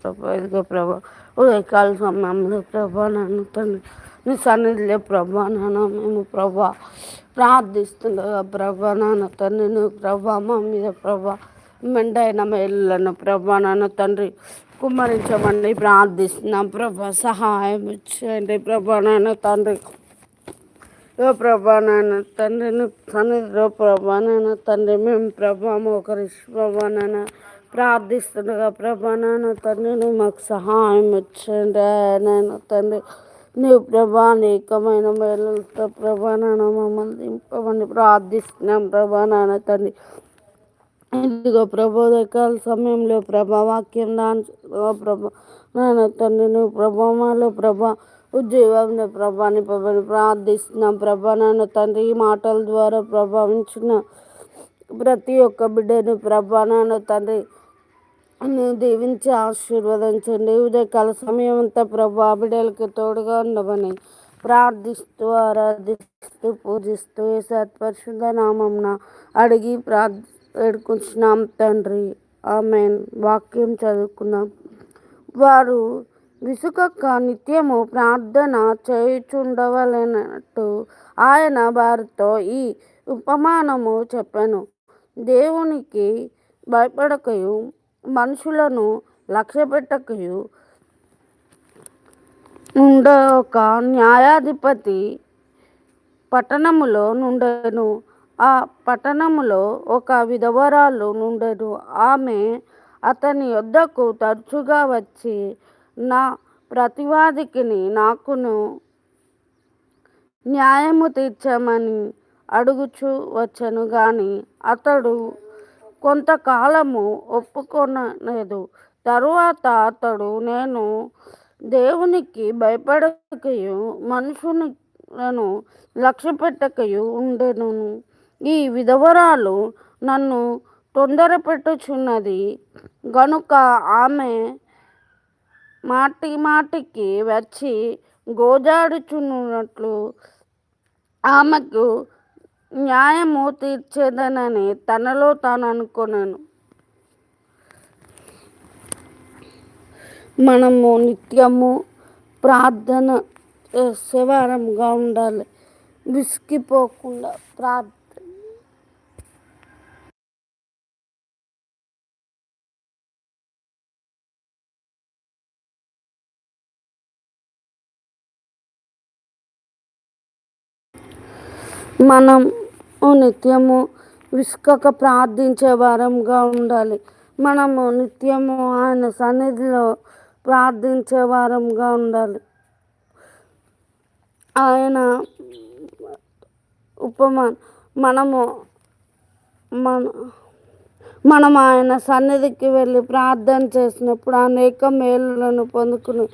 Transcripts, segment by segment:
ప్రభా ఇదిగో ప్రభా ఉదయకాల సమయంలో ప్రభా నన్ను తండ్రి నీ సన్నిధిలో ప్రభా నాన్న మేము ప్రభా ప్రార్థిస్తుండగా ప్రభా నాన్న తండ్రి నువ్వు ప్రభా మా మీద ప్రభా మెండైన మేళ్ళను ప్రభా నాన్న తండ్రి కుమ్మరించమని ప్రార్థిస్తున్నాం ప్రభా సహాయం ఇచ్చేయండి ప్రభా నాన్న తండ్రి. ఓ ప్రభా నాన్న తండ్రిని సన్నిధిలో ప్రభా నాన్న తండ్రి మేము ప్రభా ఒకరి ప్రభా నాన్న. ప్రార్థిస్తుండగా ప్రభా నాన్న తండ్రి నువ్వు మాకు సహాయం వచ్చండి నాయన తండ్రి. నీవు ప్రభా అనేకమైన మేళలతో ప్రభా నాన్న మమ్మల్ని దింపమని ప్రార్థిస్తున్నాం ప్రభా నాన్న తండ్రి. ఇదిగో ప్రబోధకాల సమయంలో ప్రభా వాక్యం దాని ప్రభా నాన్న తండ్రి నువ్వు ప్రభావాలో ప్రభా ఉద్యోగంలో ప్రభాని ప్రభాని ప్రార్థిస్తున్నాం ప్రభా నాన్న తండ్రి. ఈ మాటల ద్వారా ప్రభావించిన ప్రతి ఒక్క బిడ్డను ప్రభా నాన్న తండ్రి దీవించి ఆశీర్వదించండి. ఉదయకాల సమయం అంతా ప్రభా బిడ్డలకి తోడుగా ఉండమని ప్రార్థిస్తూ ఆరాధిస్తూ పూజిస్తూ ఏ సత్పరిశుద్ధ నామంన అడిగి ప్రార్థ వేడుకుంటున్నాం తండ్రి. ఆమెన్. వాక్యం చదువుకున్నాం వారు విసుకక్క నిత్యము ప్రార్థన చేయుచుండవలనట్టు ఆయన వారితో ఈ ఉపమానము చెప్పాను. దేవునికి భయపడకయు మనుషులను లక్ష్య పెట్టకయు ఒక న్యాయాధిపతి పట్టణములో నుండెను. ఆ పట్టణములో ఒక విధవరాలు నుండెను. ఆమె అతని వద్దకు తరచుగా వచ్చి నా ప్రతివాదికిని నాకును న్యాయము తీర్చమని అడుగుచు వచ్చను కానీ అతడు కొంతకాలము ఒప్పుకొనలేదు. తరువాత అతడు నేను దేవునికి భయపడకయు మనుషులను లక్ష్య పెట్టకయు ఉండెను. ఈ విధవరాలు నన్ను తొందర పెట్టుచున్నది గనుక ఆమె మాటి మాటికి వచ్చి గోజాడుచున్నట్లు ఆమెకు న్యాయము తీర్చేదనని తనలో తాను అనుకున్నాను మనము నిత్యము ప్రార్థన చేసేవారంగా ఉండాలి. విసిగిపోకుండా ప్రార్థన మనం నిత్యము విసుకక ప్రార్థించే వారంగా ఉండాలి. మనము నిత్యము ఆయన సన్నిధిలో ప్రార్థించే వారంగా ఉండాలి. ఆయన ఉపమా మనము మన మనం ఆయన సన్నిధికి వెళ్ళి ప్రార్థన చేసినప్పుడు అనేక మేలులను పొందుకుని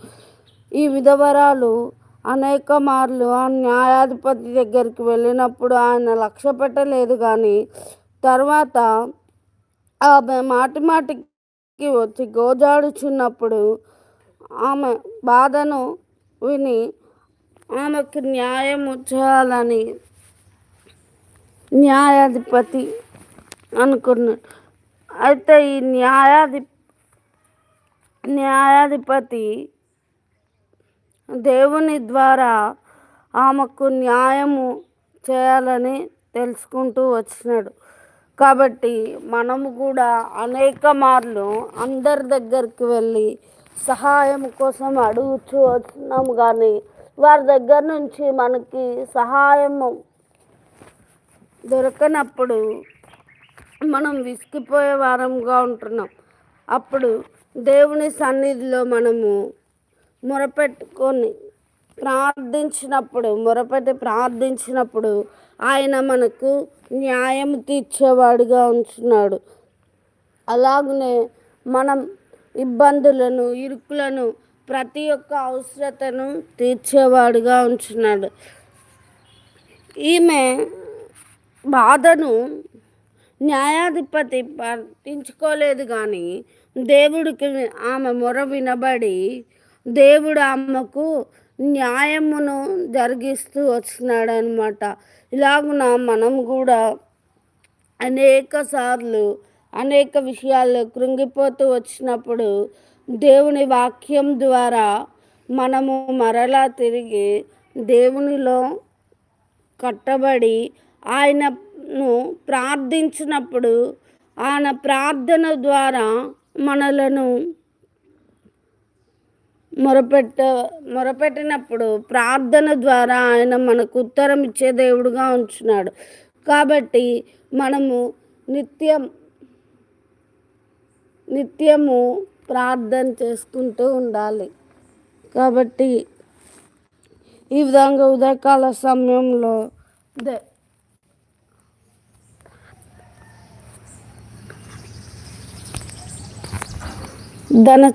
ఈ విధవరాలు అనేక మార్లు ఆ న్యాయాధిపతి దగ్గరికి వెళ్ళినప్పుడు ఆయన లక్ష్య పెట్టలేదు కానీ తర్వాత ఆమె మాటి మాటికి వచ్చి గోజాడుచున్నప్పుడు ఆమె బాధను విని ఆమెకు న్యాయం చేయాలని న్యాయాధిపతి అనుకున్నాడు. అయితే ఈ న్యాయాధి న్యాయాధిపతి దేవుని ద్వారా ఆమెకు న్యాయము చేయాలని తెలుసుకుంటూ వచ్చినాడు. కాబట్టి మనము కూడా అనేక మార్లు అందరి దగ్గరికి వెళ్ళి సహాయం కోసం అడుగుతూ వచ్చినాం కానీ వారి దగ్గర నుంచి మనకి సహాయము దొరకనప్పుడు మనం విసిగిపోయే వారంగా ఉంటున్నాం. అప్పుడు దేవుని సన్నిధిలో మనము మొరపెట్టుకొని ప్రార్థించినప్పుడు మొరపెట్టి ప్రార్థించినప్పుడు ఆయన మనకు న్యాయం తీర్చేవాడుగా ఉంచున్నాడు అలాగనే మనం ఇబ్బందులను ఇరుకులను ప్రతి ఒక్క అవసరతను తీర్చేవాడుగా ఉంచున్నాడు ఈమె బాధను న్యాయాధిపతి పట్టించుకోలేదు కానీ దేవుడికి ఆమె మొర వినబడి దేవుడు ఆమెకు న్యాయమును జరిగిస్తూ వచ్చినాడు అనమాట ఇలాగున మనం కూడా అనేక సార్లు అనేక విషయాల్లో కృంగిపోతూ వచ్చినప్పుడు దేవుని వాక్యం ద్వారా మనము మరలా తిరిగి దేవునిలో కట్టబడి ఆయనను ప్రార్థించినప్పుడు ఆయన ప్రార్థన ద్వారా మనలను మొరపెట్ట మొరపెట్టినప్పుడు ప్రార్థన ద్వారా ఆయన మనకు ఉత్తరం ఇచ్చే దేవుడుగా ఉంచున్నాడు. కాబట్టి మనము నిత్యం నిత్యము ప్రార్థన చేసుకుంటూ ఉండాలి. కాబట్టి ఈ విధంగా ఉదయకాల సమయంలో దే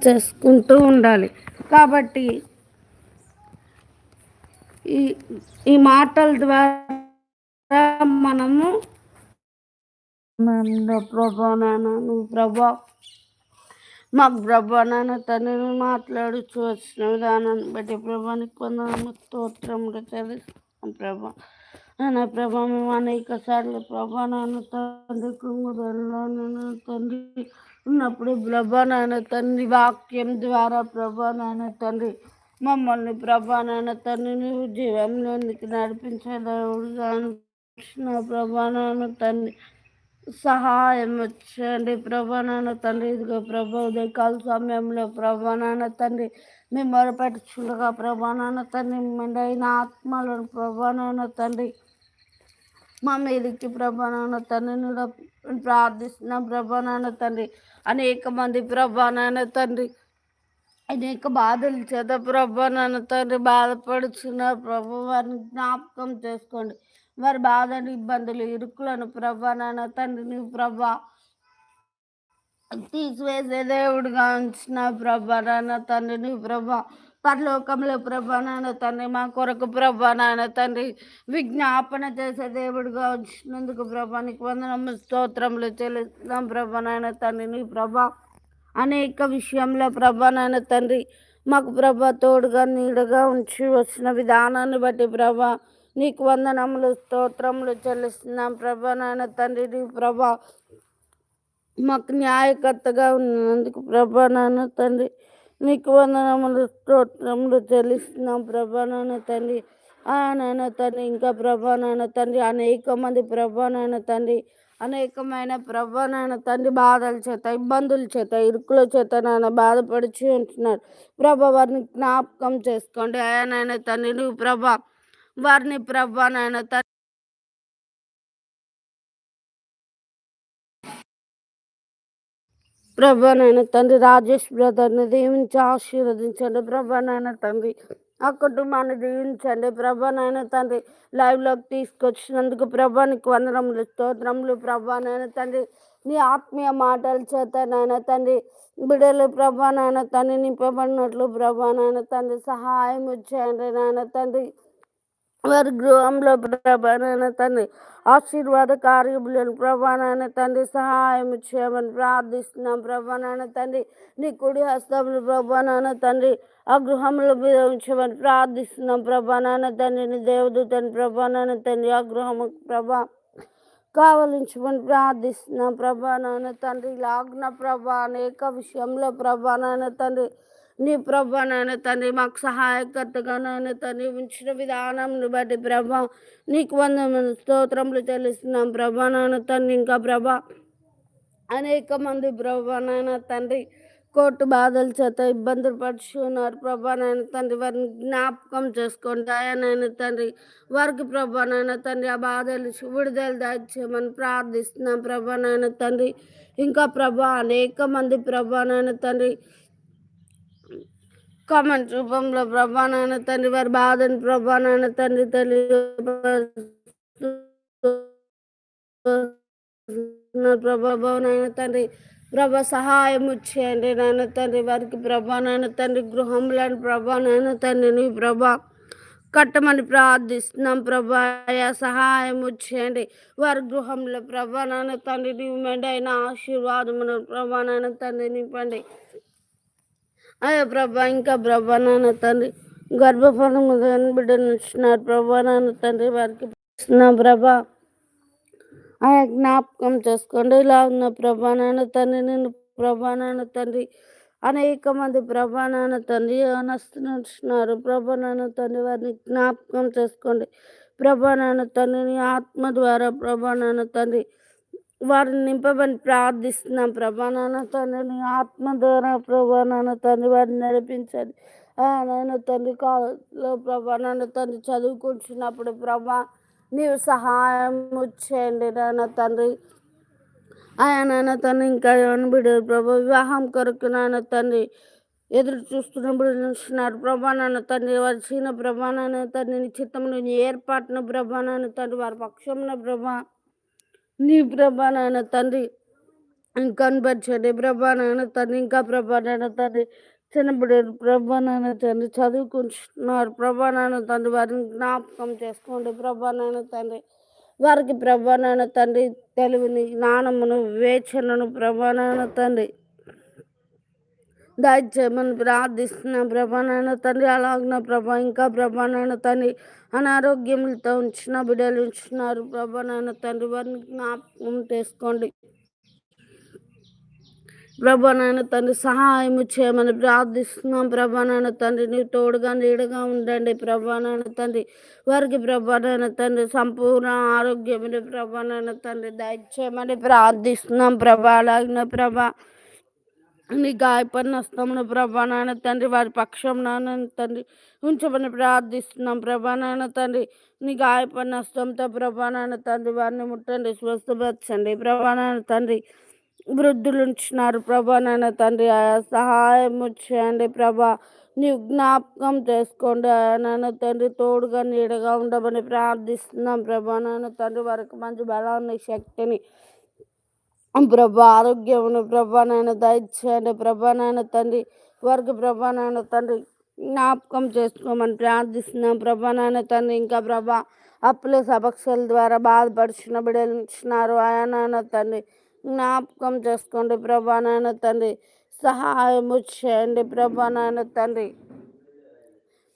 చేసుకుంటూ ఉండాలి. కాబట్టి ఈ ఈ మాటల ద్వారా మనము ప్రభా నాన్న నువ్వు ప్రభా మా ప్రభా నాన్న తండ్రిని మాట్లాడుచు వచ్చిన విధానాన్ని బట్టి ప్రభానికి కొందరు స్తోత్రములు తెలుస్తాం ప్రభా. నా ప్రభా మేము అనేక సార్లు ప్రభా నాన్న తండ్రి కుముదల్లో తండ్రి ఉన్నప్పుడు ప్రభా నాన్న తండ్రి వాక్యం ద్వారా ప్రభా నాన్న తండ్రి మమ్మల్ని ప్రభా నాన్న తండ్రి నువ్వు జీవంలోనికి ప్రభా నాన్న తండ్రి సహాయం వచ్చండి ప్రభా నాన్న తండ్రి ఇదిగో ప్రభా ఉదయకాల సమయంలో ప్రభా నాన్న తండ్రి మేము మొరపెట్టుచుండగా ప్రభా నాన్న తండ్రి మెండైన ఆత్మలను ప్రభా నాన్న తండ్రి మా మీదకి ప్రభా నాన్న తండ్రిని కూడా ప్రార్థిస్తున్నాం ప్రభా నాన్న తండ్రి. అనేక మంది ప్రభా నాన్న తండ్రి. అనేక బాధలు చేత ప్రభా నాన్న తండ్రి బాధపడుతున్నారు ప్రభు వారిని జ్ఞాపకం చేసుకోండి. వారి బాధలు ఇబ్బందులు ఇరుకులను ప్రభా నాన్న తండ్రి నువ్వు ప్రభా తీసివేసే దేవుడుగా ఉంచిన ప్రభా నాన్న తండ్రి నువ్వు ప్రభా పరలోకంలో ప్రభా నాన్న తండ్రి మా కొరకు ప్రభా నాన్న తండ్రి విజ్ఞాపన చేసే దేవుడిగా వచ్చినందుకు ప్రభా నీకు వందనము స్తోత్రములు చెల్లిస్తున్నాం ప్రభా నాయన తండ్రి. నీ ప్రభా అనేక విషయంలో ప్రభా నాన్న తండ్రి మాకు ప్రభా తోడుగా నీడగా ఉంచి వచ్చిన విధానాన్ని బట్టి ప్రభా నీకు వందనములు స్తోత్రములు చెల్లిస్తున్నాం ప్రభా నాయన తండ్రి. నీ ప్రభా మాకు న్యాయకర్తగా ఉన్నందుకు ప్రభా నాన్న తండ్రి నీకు వందనములు స్తోత్రములు చెల్లిస్తున్నాం ప్రభా నాన్న తండ్రి. ఆ నాయన తండ్రి ఇంకా ప్రభా తండ్రి అనేక మంది ప్రభా నాయన తండ్రి అనేకమైన ప్రభా నాయన తండ్రి బాధల చేత ఇబ్బందుల చేత ఇరుకుల చేత నాయన బాధపడిచి ఉంటున్నారు. ప్రభా వారిని జ్ఞాపకం చేసుకోండి. ఆయన తండ్రి నువ్వు ప్రభా వారిని ప్రభా నాయన ప్రభా నాయన తండ్రి రాజేష్ బ్రదర్ని దీవించి ఆశీర్వదించండి ప్రభా నాయన తండ్రి. ఆ కుటుంబాన్ని దీవించండి ప్రభా నాయన తండ్రి. లైవ్లోకి తీసుకొచ్చినందుకు ప్రభానికి వందనములు స్తోత్రములు ప్రభా నాయన తండ్రి. నీ ఆత్మీయ మాటల చేత నాయన తండ్రి బిడలు ప్రభా నాయన తండ్రి నింపబడినట్లు ప్రభా నాయన తండ్రి సహాయం చేయండి నాయన తండ్రి. వారి గృహంలో ప్రభానైన తండ్రి ఆశీర్వాద కార్యములను ప్రభానైన తండ్రి సహాయం చేయమని ప్రార్థిస్తున్నాం. ప్రభానైన తండ్రి నీ కుడి హస్తములు ప్రభానైన తండ్రి ఆ గృహంలో మీద ఉంచమని ప్రార్థిస్తున్నాం. ప్రభానైన తండ్రి నీ దేవదూతని ప్రభానైన తండ్రి ఆ గృహము ప్రభా కావలించమని ప్రార్థిస్తున్నాం. ప్రభానైన తండ్రి లాగ్న ప్రభా అనేక విషయంలో ప్రభానైన తండ్రి నీ ప్రభా నాయన తండ్రి మాకు సహాయకర్తగా నాయన తండ్రి ఉంచిన విధానంను బట్టి ప్రభా నీకు వందమైన స్తోత్రములు చెల్లిస్తున్నాం ప్రభా నాయన తండ్రి. ఇంకా ప్రభా అనేక మంది ప్రభా నాయన తండ్రి కోర్టు బాధల చేత ఇబ్బందులు పడుచున్నారు ప్రభా నాయన తండ్రి. వారిని జ్ఞాపకం చేసుకోండి నాయన తండ్రి వారికి ప్రభా నాయన తండ్రి ఆ బాధలు విడుదల దాచేయమని ప్రార్థిస్తున్నాం ప్రభా నాయన తండ్రి. ఇంకా ప్రభా అనేక మంది ప్రభా నాయన తండ్రి కామెంట్ రూపంలో ప్రభా నాయన తండ్రి వారి బాధని ప్రభా నాయన తండ్రి తల్లి ప్రభా నాయన తండ్రి ప్రభా సహాయం చేయండి నాయన తండ్రి. వారికి ప్రభా నాయన తండ్రి గృహంలోని ప్రభా నాయన తండ్రిని ప్రభా కట్టమని ప్రార్థిస్తున్నాం ప్రభా. సహాయం చేయండి. వారి గృహంలో ప్రభా తండ్రి మెండైన ఆశీర్వాదమును ప్రభా నాయన తండ్రి నింపండి అయ్యా ప్రభా ఇంకా ప్రభా నాన్న తండ్రి గర్భఫలం బిడ్డను ఇచ్చినారు ప్రభా నాన్న తండ్రి వారికి నా ప్రభా. ఆయా జ్ఞాపకం చేసుకోండి ఇలా ఉన్న ప్రభా నాన్న తండ్రి నేను ప్రభా నాన్న తండ్రి అనేక మంది ప్రభా నాన్న తండ్రి అనస్తున్నారు ప్రభా నాన్న తండ్రి వారిని జ్ఞాపకం చేసుకోండి. ప్రభా నాన్న తండ్రిని ఆత్మ ద్వారా ప్రభా నాన్న తండ్రి వారిని నింపమని ప్రార్థిస్తున్నాం. ప్రభా నాన్న తండ్రిని ఆత్మ ద్వారా ప్రభా నాన్న తండ్రి వారిని నడిపించండి. నాయన తండ్రి కాలంలో ప్రభా నాన్న తండ్రి చదువుకుంటున్నప్పుడు ప్రభా నీవు సహాయం చేయండి నాన్న తండ్రి. ఆయన నాన్న తండ్రి ఇంకా బిడ్డలు ప్రభా. వివాహం కొరకు నాన్న తండ్రి ఎదురు చూస్తున్నప్పుడు నిలుస్తున్నారు. ప్రభా నాన్న తండ్రి వారి చిన్న ప్రభా నాన్న తండ్రి నీ చిత్తమును ప్రభా నాన్న తండ్రి వారి పక్షమున ప్రభా నీ ప్రభా నాన్న తండ్రి. కనపరచండి ప్రభా నాన్న తండ్రి ఇంకా ప్రభా నాయన తండ్రి. చిన్నప్పుడు ప్రభా నాన్న తండ్రి చదువుకుంటున్నారు. ప్రభా నాయన తండ్రి వారిని జ్ఞాపకం చేసుకోండి. ప్రభా నాన్న తండ్రి వారికి ప్రభా నాన్న తండ్రి తెలివిని జ్ఞానమును వివేచనను ప్రభా నాయన తండ్రి దయచేయమని ప్రార్థిస్తున్నాం ప్రభా నాయన తండ్రి అలాగిన ప్రభా ఇంకా ప్రభా నాయన తండ్రి అనారోగ్యములతో ఉంచిన బిడ్డలు ఉంచున్నారు ప్రభా నాయన తండ్రి వారిని జ్ఞాపకం చేసుకోండి. ప్రభా నాయన తండ్రి సహాయం చేయమని ప్రార్థిస్తున్నాం ప్రభా నాయన తండ్రి నీవు తోడుగా నీడగా ఉండండి ప్రభా నాయన తండ్రి. వారికి ప్రభా నాయన తండ్రి సంపూర్ణ ఆరోగ్యమని ప్రభా నాయన తండ్రి దయచేయమని ప్రార్థిస్తున్నాం ప్రభా అలాగిన ప్రభా. నీ గాయపడిన హస్తమును ప్రభా నాయన తండ్రి వారి పక్షం నాన్న తండ్రి ఉంచమని ప్రార్థిస్తున్నాం ప్రభా నాయన తండ్రి. నీ గాయపడిన హస్తంతో ప్రభా నాయన తండ్రి వారిని ముట్టండి స్వస్థపరచండి. ప్రభా నాయన తండ్రి వృద్ధులు ఉంచినారు ప్రభా నాయన తండ్రి. ఆయా సహాయం చేయండి ప్రభా. నీవు జ్ఞాపకం చేసుకోండి నాన్న తండ్రి. తోడుగా నీడగా ఉండమని ప్రార్థిస్తున్నాం ప్రభా నాయన తండ్రి. వారికి మంచి బలాన్ని శక్తిని ప్రభా ఆరోగ్యమును ప్రభా నాయన దయచేయండి ప్రభా నాయన తండ్రి వారికి ప్రభా నాయన తండ్రి జ్ఞాపకం చేసుకోమని ప్రార్థిస్తున్నాం ప్రభా నాయన తండ్రి. ఇంకా ప్రభా అప్పుల సభక్షల ద్వారా బాధపడుచున్న బిడ్డలు ఇచ్చినారు ఆయన తండ్రి జ్ఞాపకం చేసుకోండి ప్రభా నాయన తండ్రి. సహాయము చేయండి ప్రభా నాయన తండ్రి.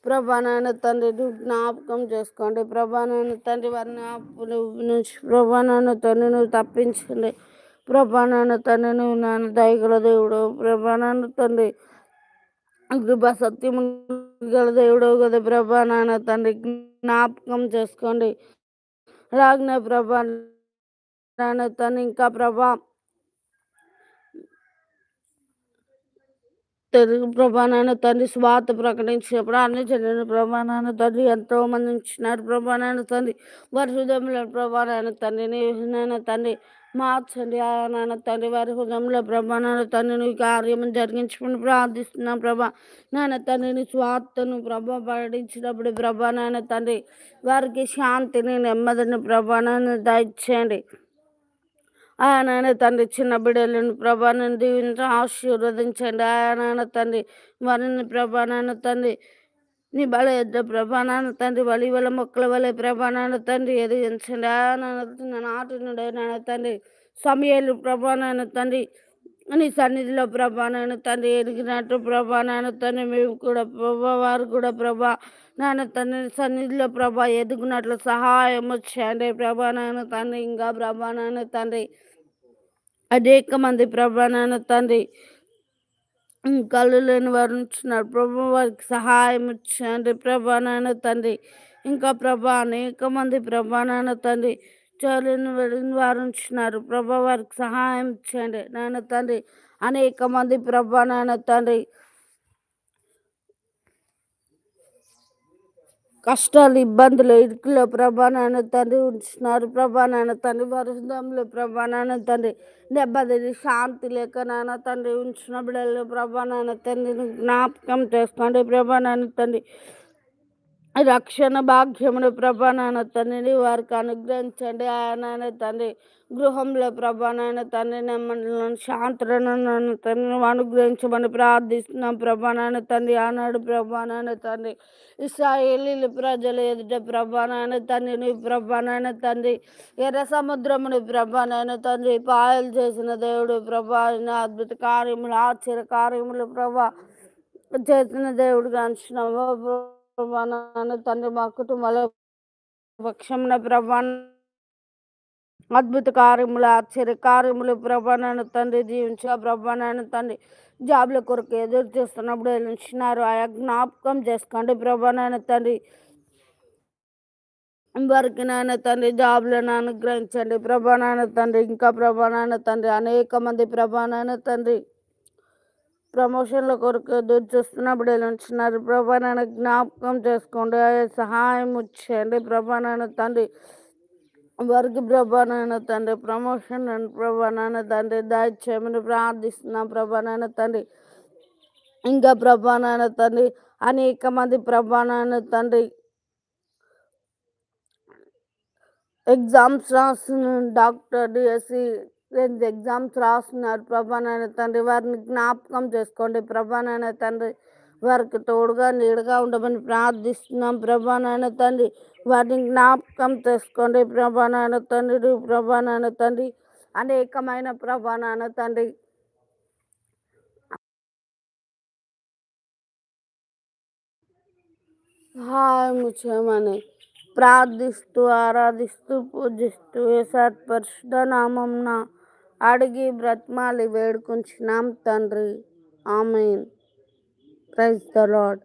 ప్రభా నాయన తండ్రి జ్ఞాపకం చేసుకోండి ప్రభా నాయన తండ్రి. వారిని అప్పుల నుంచి ప్రభా నాయన తండ్రి నువ్వు తప్పించండి. ప్రభా నాన్న తండ్రి నువ్వు నాన్న దయగల దేవుడు. ప్రభా నాన్న తండ్రి కృపా సత్యం గల దేవుడు కదా ప్రభా నాన్న తండ్రి. జ్ఞాపకం చేసుకోండి. రాజ్ఞ ప్రభా నాన్న తండ్రి ఇంకా ప్రభా తెలుగు ప్రభానాన్న తండ్రి స్వాత ప్రకటించినప్పుడు అన్ని చెందిన ప్రభానాన్న తండ్రి ఎంతో మంది ఇచ్చినారు ప్రభానాన్న తండ్రి వారి హృదయంలో ప్రభానాన్న తండ్రి నాయన తండ్రి మార్చండి నాన్న తండ్రి వారి హృదయంలో ప్రభా నాన్న తండ్రిని కార్యం జరిగించుకుని ప్రార్థిస్తున్నాం ప్రభా. నాన్న తండ్రిని స్వార్థను ప్రభా పడించినప్పుడు ప్రభా నాయన తండ్రి వారికి శాంతిని నెమ్మదిని ప్రభా నాన్న దయచేయండి. ఆయన తండ్రి చిన్న బిడ్డలను ప్రభాను దీవించి ఆశీర్వదించండి. ఆయన తండ్రి వారిని ప్రభానాన్న తండ్రి నీ బల ఎద్ద ప్రభానాన్న తండ్రి వలి వల మొక్కల వలె ప్రభానాన్న తండ్రి ఎదిగించండి. ఆయన నాటి నుండి నాన్న తండ్రి సమయాలు ప్రభానాన్న తండ్రి నీ సన్నిధిలో ప్రభా నాన్న తండ్రి ఎదిగినట్టు ప్రభా నాన్న తండ్రి మేము కూడా ప్రభా వారు కూడా ప్రభా నాన్న తండ్రి సన్నిధిలో ప్రభా ఎదుగునట్లు సహాయం వచ్చేయండి ప్రభా నాన్న తండ్రి ఇంకా ప్రభా నాన్న తండ్రి అనేక మంది ప్రభా నాన్న తండ్రి కళ్ళు లేని వారు ఉంటున్నారు. ప్రభు వారికి సహాయం ఇచ్చండి ప్రభా నాన్న తండ్రి. ఇంకా ప్రభా అనేక మంది ప్రభా నాన్న తండ్రి చోలిని వెళ్ళిన వారు ఉంచున్నారు ప్రభా వారికి సహాయం ఇచ్చండి నాన్న తండ్రి. అనేక మంది ప్రభా నాన్న తండ్రి కష్టాలు ఇబ్బందులు ఇరుకులో ప్రభా నాన్న తండ్రి ఉంచినారు. ప్రభా నాన్న తండ్రి వరుసంలో ప్రభా నాన్న తండ్రి దెబ్బతిని శాంతి లేక నాన్న తండ్రి ఉంచిన బిడ్డలు ప్రభా నాన్న తండ్రిని జ్ఞాపకం చేసుకోండి ప్రభా నాన్న తండ్రి రక్షణ భాగ్యమును ప్రభానాయన తండ్రిని వారికి అనుగ్రహించండి. ఆయన తండ్రి గృహంలో ప్రభానాయన తండ్రి నెమ్మలను శాంతులను తండ్రి అనుగ్రహించమని ప్రార్థిస్తున్నాం. ప్రభానాయన తండ్రి ఆనాడు ప్రభానాయన తండ్రి ఇస్రాయేలీలు ప్రజలు ఎదుట ప్రభానాయన తండ్రిని ప్రభానాయన తండ్రి ఎర్ర సముద్రముని ప్రభానాయన తండ్రి పాయలు చేసిన దేవుడు ప్రభా అద్భుత కార్యములు ఆశ్చర్య కార్యములు ప్రభా చేసిన దేవుడు కాంచినాము ప్రభా తండ్రి మా కుటుంబాల పక్షమున ప్రభా అద్భుత కార్యములు ఆశ్చర్య కార్యములు ప్రభానాన్ని తండ్రి జీవించా. ప్రభానాన్ని తండ్రి జాబ్ల కొరకు ఎదురు చూస్తున్నప్పుడు ఉంచినారు ఆయా జ్ఞాపకం చేసుకోండి ప్రభానాన్ని తండ్రి. వారికి నాయన తండ్రి జాబ్లను అనుగ్రహించండి. ప్రభానాన్న తండ్రి ఇంకా ప్రభానాన్న తండ్రి అనేక మంది ప్రభానాన్న తండ్రి ప్రమోషన్ల కొరకు ఎదురు చూస్తున్నప్పుడు వెళ్ళుంటున్నారు ప్రభా నన్ను జ్ఞాపకం చేసుకోండి. ఆయా సహాయం ప్రభా ప్రభానాన్న తండ్రి వారికి ప్రభానాన్న తండ్రి ప్రమోషన్ అండ్ ప్రభానాన్న తండ్రి దయచేయమని ప్రార్థిస్తున్నాం. ప్రభానాన్న తండ్రి ఇంకా ప్రభానాన్న తండ్రి అనేక మంది ప్రభానాన్న తండ్రి ఎగ్జామ్స్ రాస్తున్న డాక్టర్ డిఎస్సి ఎగ్జామ్స్ రాస్తున్నారు. ప్రభానాయన తండ్రి వారిని జ్ఞాపకం చేసుకోండి. ప్రభానాయన తండ్రి వారికి తోడుగా నీడగా ఉండమని ప్రార్థిస్తున్నాం. ప్రభానాయన తండ్రి వారిని జ్ఞాపకం చేసుకోండి. ప్రభానాయన తండ్రి ప్రభానాయన తండ్రి అనేకమైన ప్రభానాయన తండ్రి. సహాయం చేయమని ప్రార్థిస్తూ ఆరాధిస్తూ పూజిస్తూ ఏసాత్ పరిశుద్ధ నామంన అడిగి బ్రత్మాలి వేడుకుంటున్నాం తండ్రి. ఆమెన్. Praise the lord